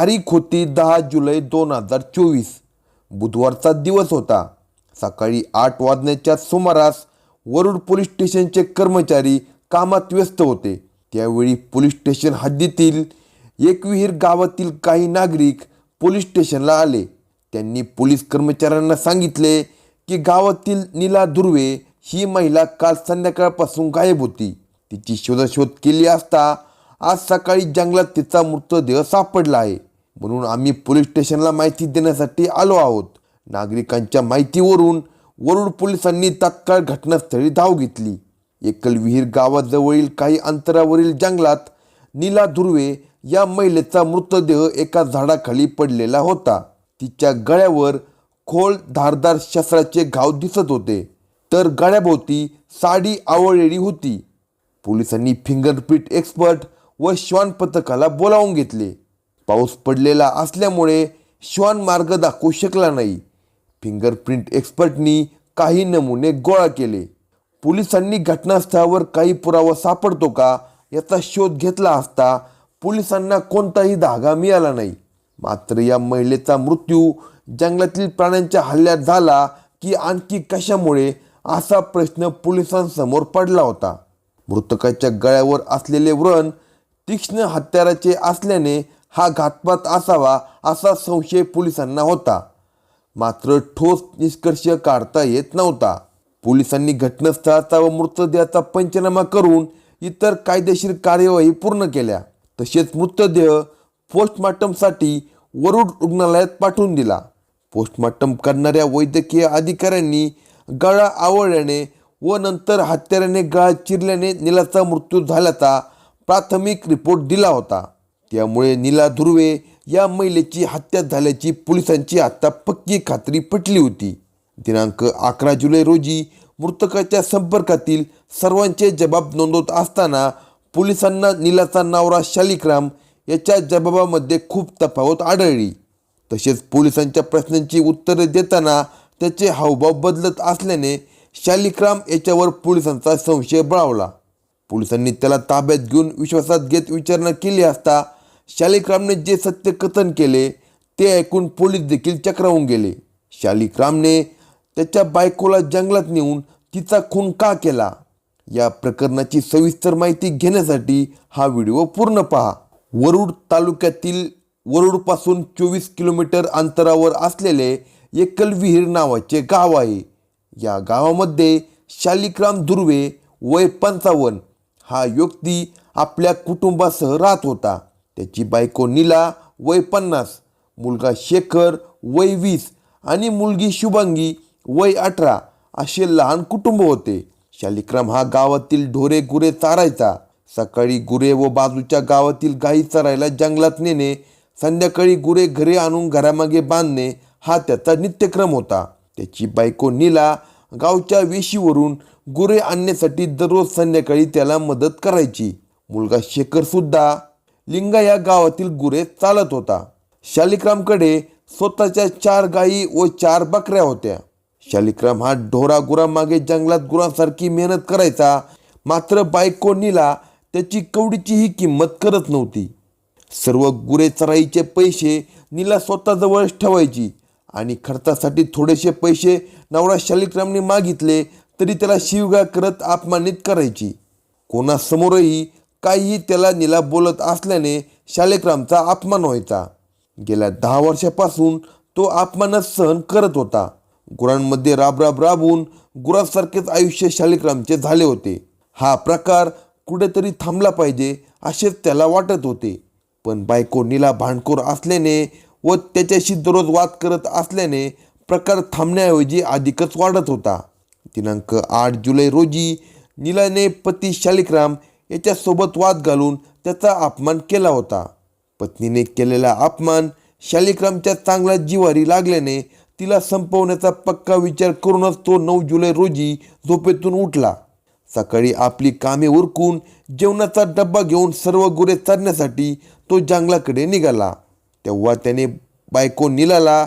तारीख होती दहा जुलै दोन हजार चोवीस. बुधवारचा दिवस होता. सकाळी आठ वाजण्याच्या सुमारास वरुड पोलीस स्टेशनचे कर्मचारी कामात व्यस्त होते. त्यावेळी पोलीस स्टेशन हद्दीतील एकविहीर गावातील काही नागरिक पोलीस स्टेशनला आले. त्यांनी पोलीस कर्मचाऱ्यांना सांगितले की गावातील नीला दुर्वे ही महिला काल संध्याकाळपासून गायब होती. तिची शोधाशोध केली असता आज सकाळी जंगलात तिचा मृतदेह सापडला आहे. म्हणून आम्ही पोलीस स्टेशनला माहिती देण्यासाठी आलो आहोत. नागरिकांच्या माहितीवरून वरुड पोलिसांनी तात्काळ घटनास्थळी धाव घेतली. एकलविहीर गावाजवळील काही अंतरावरील जंगलात नीला धुर्वे या महिलेचा मृतदेह एका झाडाखाली पडलेला होता. तिच्या गळ्यावर खोल धारदार शस्त्राचे घाव दिसत होते. तर गळ्याभोवती साडी आवळलेली होती. पोलिसांनी फिंगरप्रिंट एक्सपर्ट व श्वान पथकाला बोलावून घेतले. पाऊस पडलेला असल्यामुळे श्वान मार्ग दाखवू शकला नाही. फिंगरप्रिंट एक्सपर्टनी काही नमुने गोळा केले. पोलिसांनी घटनास्थळावर काही पुरावा सापडतो का याचा शोध घेतला असता पोलिसांना कोणताही धागा मिळाला नाही. मात्र या महिलेचा मृत्यू जंगलातील प्राण्यांच्या हल्ल्यात झाला की आणखी कशामुळे असा प्रश्न पोलिसांसमोर पडला होता. मृतकाच्या गळ्यावर असलेले व्रण तीक्ष्ण हत्याराचे असल्याने हा घातपात असावा असा संशय पोलिसांना होता. मात्र ठोस निष्कर्ष काढता येत नव्हता. पोलिसांनी घटनास्थळाचा व मृतदेहाचा पंचनामा करून इतर कायदेशीर कार्यवाही पूर्ण केल्या. तसेच मृतदेह पोस्टमॉर्टमसाठी वरुड रुग्णालयात पाठवून दिला. पोस्टमॉर्टम करणाऱ्या वैद्यकीय अधिकाऱ्यांनी गळा आवळल्याने व नंतर हत्याराने गळा चिरल्याने निलाचा मृत्यू झाल्याचा प्राथमिक रिपोर्ट दिला होता. त्यामुळे नीला धुर्वे या महिलेची हत्या झाल्याची पोलिसांची आत्ता पक्की खात्री पटली होती. दिनांक अकरा जुलै रोजी मृतकाच्या संपर्कातील सर्वांचे जबाब नोंदवत असताना पोलिसांना नीलाचा नवरा शालिक्राम याच्या जबाबामध्ये खूप तफावत आढळली. तसेच पोलिसांच्या प्रश्नांची उत्तरे देताना त्याचे हावभाव बदलत असल्याने शालिक्राम याच्यावर पोलिसांचा संशय बळावला. पोलिसांनी त्याला ताब्यात घेऊन विश्वासात घेत विचारणा केली असता शालिक्रामने जे सत्य कथन केले ते ऐकून पोलीस देखील चक्रावून गेले. शालिक्रामने त्याच्या बायकोला जंगलात नेऊन तिचा खून का केला? या प्रकरणाची सविस्तर माहिती घेण्यासाठी हा व्हिडिओ पूर्ण पहा. वरुड तालुक्यातील वरुडपासून चोवीस किलोमीटर अंतरावर असलेले एकलविहीर नावाचे गाव आहे. या गावामध्ये शालिक्राम दुर्वे वय पंचावन्न हा व्यक्ती आपल्या कुटुंबासह राहत होता. त्याची बायको नीला वय पन्नास मुलगा शेखर वय वीस आणि मुलगी शुभांगी वय अठरा असे लहान कुटुंब होते. शालिक्रम हा गावातील ढोरे गुरे चारायचा. सकाळी गुरे व बाजूच्या गावातील गाई चरायला जंगलात नेणे संध्याकाळी गुरे घरे आणून घरामागे बांधणे हा त्याचा नित्यक्रम होता. त्याची बायको नीला गावच्या वेशीवरून गुरे आणण्यासाठी दररोज संध्याकाळी त्याला मदत करायची. मुलगा शेखर सुद्धा लिंगा या गावातील गुरे चालत होता. शालिक्रामकडे स्वतःच्या चार गायी व चार बकऱ्या होत्या. शालिक्राम हा ढोरा गुरामागे जंगलात गुरांसारखी मेहनत करायचा. मात्र बायकोनीला त्याची कवडीचीही किंमत करत नव्हती. सर्व गुरे चराईचे पैसे नीला स्वतःजवळच ठेवायची आणि खर्चासाठी थोडेसे पैसे नवरा शालिक्रामने मागितले तरी त्याला शिवगा करत अपमानित करायची. कोणासमोरही काहीही त्याला निला बोलत असल्याने शालेक्रामचा अपमान व्हायचा. गेल्या दहा वर्षापासून तो अपमानच सहन करत होता. गुरांमध्ये राबराब राबून गुरांसारखेच आयुष्य शालिक्रामचे झाले होते. हा प्रकार कुठेतरी थांबला पाहिजे असेच त्याला वाटत होते. पण बायको निला भांडखोर असल्याने व त्याच्याशी दररोज वाद करत असल्याने प्रकार थांबण्याऐवजी अधिकच वाढत होता. दिनांक आठ जुलै रोजी नीलाने पती शालिक्राम याच्यासोबत वाद घालून त्याचा अपमान केला होता. पत्नीने केलेला अपमान शालिक्रामच्या चांगल्या जिवारी लागल्याने तिला संपवण्याचा पक्का विचार करूनच तो नऊ जुलै रोजी झोपेतून उठला. सकाळी आपली कामे उरकून जेवणाचा डब्बा घेऊन सर्व गुरे चरण्यासाठी तो जंगलाकडे निघाला. तेव्हा त्याने बायको निलाला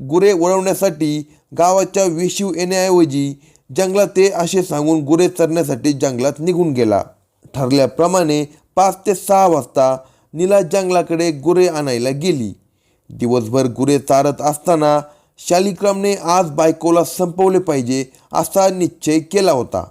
गुरे वळवण्यासाठी गावाच्या वेशीव येण्याऐवजी जंगलात ते असे सांगून गुरे चरण्यासाठी जंगलात निघून गेला. ठरल्याप्रमाणे पाच ते सहा वाजता नीला जंगलाकडे गुरे आणायला गेली. दिवसभर गुरे चारत असताना शालिक्रामने आज बायकोला संपवले पाहिजे असा निश्चय केला होता.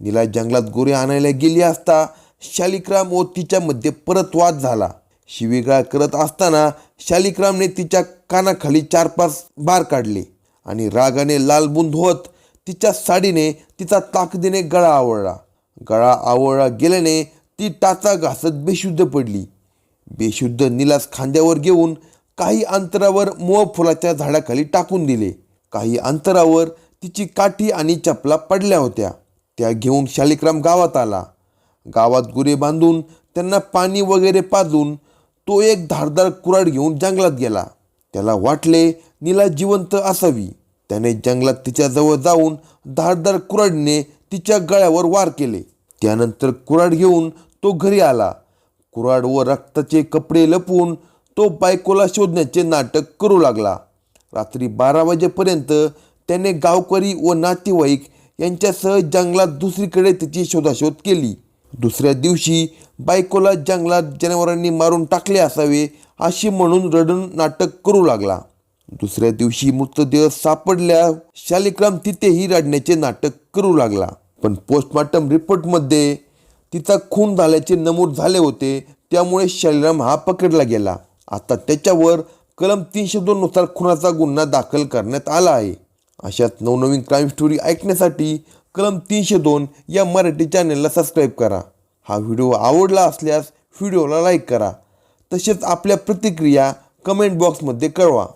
नीला जंगलात गुरे आणायला गेली असता शालिक्राम व तिच्यामध्ये परत वाद झाला. शिवीगाळ करत असताना शालिक्रामने तिच्या कानाखाली चार पाच बार काढले आणि रागाने लालबुंद होत तिच्या साडीने तिचा ताकदीने गळा आवळला. गळा आवळा गेल्याने ती टाचा घासत बेशुद्ध पडली. बेशुद्ध निलास खांद्यावर घेऊन काही अंतरावर मोह फुलाच्या झाडाखाली टाकून दिले. काही अंतरावर तिची काठी आणि चपला पडल्या होत्या. त्या घेऊन शालिक्राम गावात आला. गावात गुरे बांधून त्यांना पाणी वगैरे पाजून तो एक धारदार कुऱ्हाड घेऊन जंगलात गेला. त्याला वाटले नीला जिवंत असावी. त्याने जंगलात तिच्याजवळ जाऊन धारदार कुराडने तिच्या गळ्यावर वार केले. त्यानंतर कुऱ्हाड घेऊन तो घरी आला. कुऱ्हाड व रक्ताचे कपडे लपवून तो बायकोला शोधण्याचे नाटक करू लागला. रात्री बारा वाजेपर्यंत त्याने गावकरी व नातेवाईक यांच्यासह जंगलात दुसरीकडे तिची शोधाशोध केली. दुसऱ्या दिवशी बायकोला जंगलात जनावरांनी मारून टाकले असावे अशी म्हणून रडून नाटक करू लागला. दुसऱ्या दिवशी मृतदेह सापडल्या. शालिक्राम तिथेही रडण्याचे नाटक करू लागला. पण पोस्टमॉर्टम रिपोर्टमध्ये तिचा खून झाल्याचे नमूद झाले होते त्यामुळे शालिराम हा पकडला गेला. आता त्याच्यावर कलम तीनशे दोननुसार खुनाचा गुन्हा दाखल करण्यात आला आहे. अशाच नवनवीन क्राईम स्टोरी ऐकण्यासाठी कलम तीनशे दोन या मराठी चॅनलला सबस्क्राईब करा. हा व्हिडिओ आवडला असल्यास व्हिडिओला लाईक करा. तसेच आपल्या प्रतिक्रिया कमेंट बॉक्समध्ये कळवा.